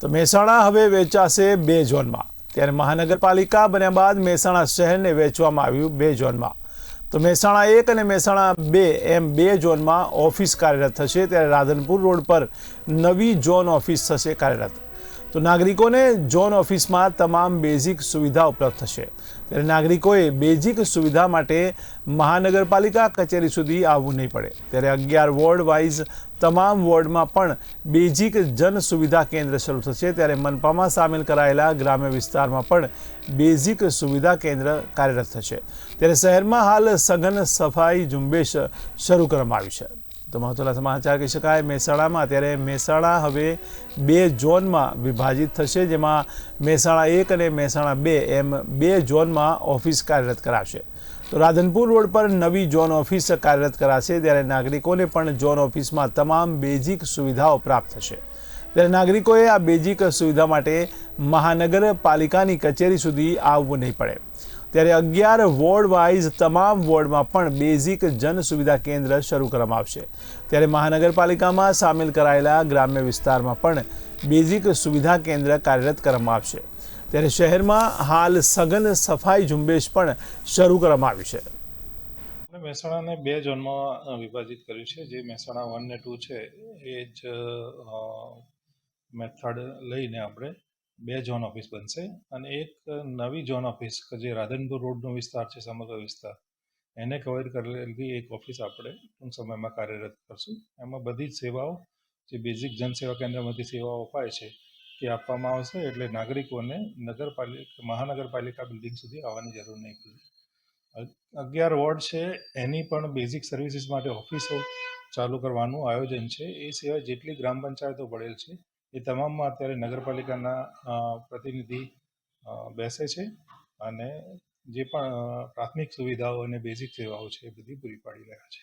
તો મહેસાણા હવે વેચાશે બે ઝોનમાં. ત્યારે મહાનગરપાલિકા બન્યા બાદ મહેસાણા શહેરને વેચવામાં આવ્યું બે ઝોનમાં. તો મહેસાણા એક અને મહેસાણા બે એમ બે ઝોનમાં ઓફિસ કાર્યરત થશે. ત્યારે રાધનપુર રોડ પર નવી ઝોન ઓફિસ થશે કાર્યરત. તો નાગરિકોને ઝોન ઓફિસમાં તમામ બેઝિક સુવિધા ઉપલબ્ધ થશે. ત્યારે નાગરિકોએ બેઝિક સુવિધા માટે મહાનગરપાલિકા કચેરી સુધી આવવું નહીં પડે. ત્યારે અગિયાર વોર્ડ વાઇઝ તમામ વોર્ડમાં પણ બેઝિક જન સુવિધા કેન્દ્ર શરૂ થશે. ત્યારે મનપામાં સામેલ કરાયેલા ગ્રામ્ય વિસ્તારમાં પણ બેઝિક સુવિધા કેન્દ્ર કાર્યરત થશે. ત્યારે શહેરમાં હાલ સઘન સફાઈ ઝુંબેશ શરૂ કરવામાં આવી છે. તો મહત્વના સમાચાર કહી શકાય, મહેસાણામાં ત્યારે મહેસાણા હવે બે ઝોનમાં વિભાજિત થશે, જેમાં મહેસાણા એક અને મહેસાણા બે. એમ બે ઝોનમાં ઓફિસ કાર્યરત કરાશે. તો રાધનપુર રોડ પર નવી ઝોન ઓફિસ કાર્યરત કરાશે, ત્યારે નાગરિકોને પણ ઝોન ઓફિસમાં તમામ બેઝિક સુવિધાઓ પ્રાપ્ત થશે. ત્યારે નાગરિકોએ આ બેઝિક સુવિધા માટે મહાનગરપાલિકાની કચેરી સુધી આવવું નહીં પડે. ત્યારે અગિયાર વોર્ડ વાઇઝ તમામ વોર્ડમાં પણ બેઝિક જન સુવિધા કેન્દ્ર શરૂ કરવામાં આવશે. ત્યારે મહાનગરપાલિકામાં સામેલ કરાયેલા ગ્રામ્ય વિસ્તારમાં પણ બેઝિક સુવિધા કેન્દ્ર કાર્યરત કરવામાં આવશે. ત્યારે શહેરમાં હાલ સઘન સફાઈ ઝુંબેશ પણ શરૂ કરવામાં આવી છે. મહેસાણાને બે ઝોનમાં વિભાજિત કર્યું છે. જે મહેસાણા વન ને ટુ છે, એ જ મેથડ લઈને આપણે બે ઝોન ઓફિસ બનશે અને એક નવી ઝોન ઓફિસ જે રાધનપુર રોડનો વિસ્તાર છે, સમગ્ર વિસ્તાર, એને કવર કરેલી એક ઓફિસ આપણે ટૂંક સમયમાં કાર્યરત કરશું. એમાં બધી જ સેવાઓ, જે બેઝિક જનસેવા કેન્દ્રમાંથી સેવાઓ અપાય છે, તે આપવામાં આવશે એટલે નાગરિકોને નગરપાલિકા, મહાનગરપાલિકા બિલ્ડિંગ સુધી આવવાની જરૂર નહીં પડે. અગિયાર વોર્ડ છે, એની પણ બેઝિક સર્વિસીસ માટે ઓફિસો ચાલુ કરવાનું આયોજન છે. એ સિવાય જેટલી ગ્રામ પંચાયતો પડેલ છે એ તમામમાં અત્યારે નગરપાલિકાના પ્રતિનિધિ બેસે છે અને જે પણ પ્રાથમિક સુવિધાઓ અને બેઝિક સેવાઓ છે એ બધી પૂરી પાડી રહ્યા છે.